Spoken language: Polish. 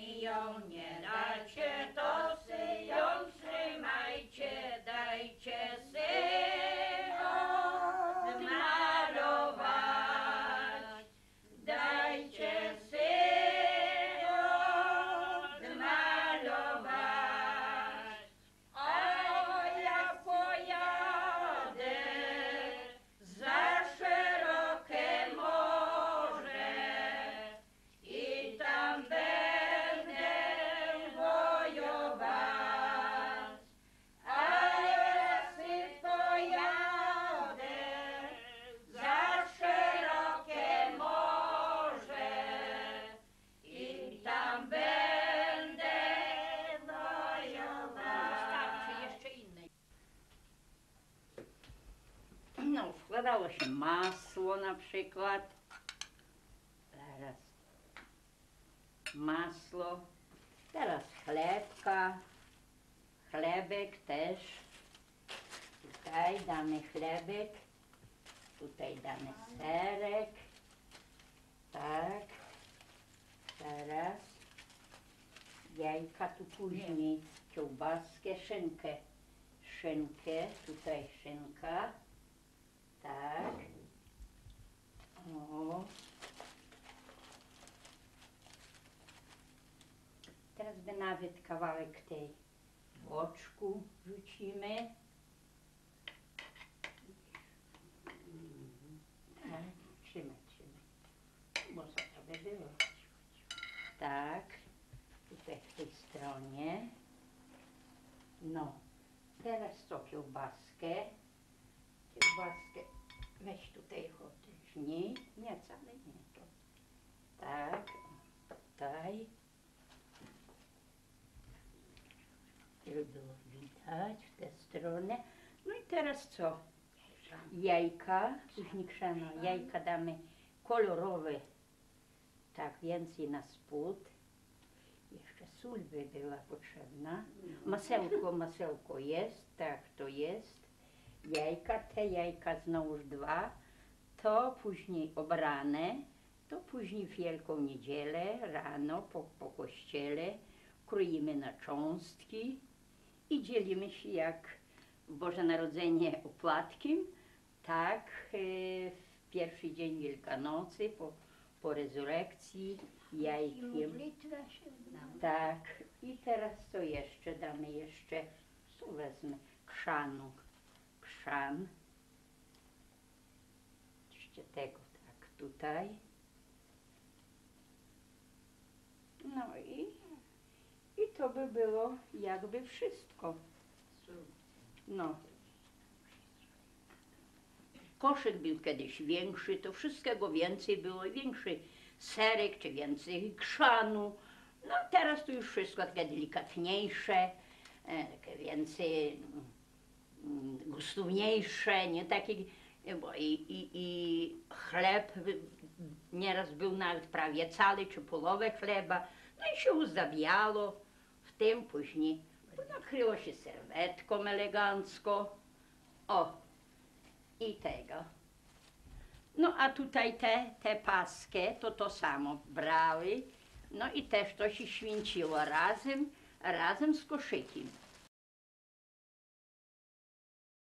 mi ją nie dacie. No, wkładało się masło na przykład. Teraz masło. Teraz chlebka. Chlebek też. Tutaj damy chlebek. Tutaj damy serek. Tak. Teraz jajka tu później. Kiełbaskę, szynkę. Szynkę. Tutaj szynka. Tak. O. Teraz by nawet kawałek tej boczku rzucimy. Tak, trzymaj, trzymaj. Bo co to by było? Tak, tutaj w tej stronie. No, teraz co kiełbaskę. Kiełbaskę weź tutaj odetnij. Nie, wcale nie to. Tak, tutaj. Żeby było widać w tę stronę. No i teraz co? Jajka, krzano, jajka damy kolorowe, tak więcej na spód. Jeszcze sól by była potrzebna. Masełko, masełko jest, tak to jest. Jajka, te jajka znowuż dwa, to później obrane, to później w Wielką Niedzielę rano po, po kościele kroimy na cząstki i dzielimy się jak w Boże Narodzenie opłatkiem, tak e, w pierwszy dzień Wielkanocy po, po rezurekcji jajkiem. Tak, i teraz co jeszcze? Damy jeszcze, co wezmę? Krzanu. Krzan. Jeszcze tego tak tutaj. No i, i to by było jakby wszystko. No. Koszyk był kiedyś większy, to wszystkiego więcej było, większy serek czy więcej krzanu. No teraz to już wszystko takie delikatniejsze, e, takie więcej mm, gustowniejsze, nie takie, bo i, i, i chleb nieraz był nawet prawie cały czy połowę chleba, no i się uzdawiało tym później. Nakryło się serwetką elegancko. O, i tego. No a tutaj te, te paskę to to samo brały. No i też to się święciło razem, razem z koszykiem.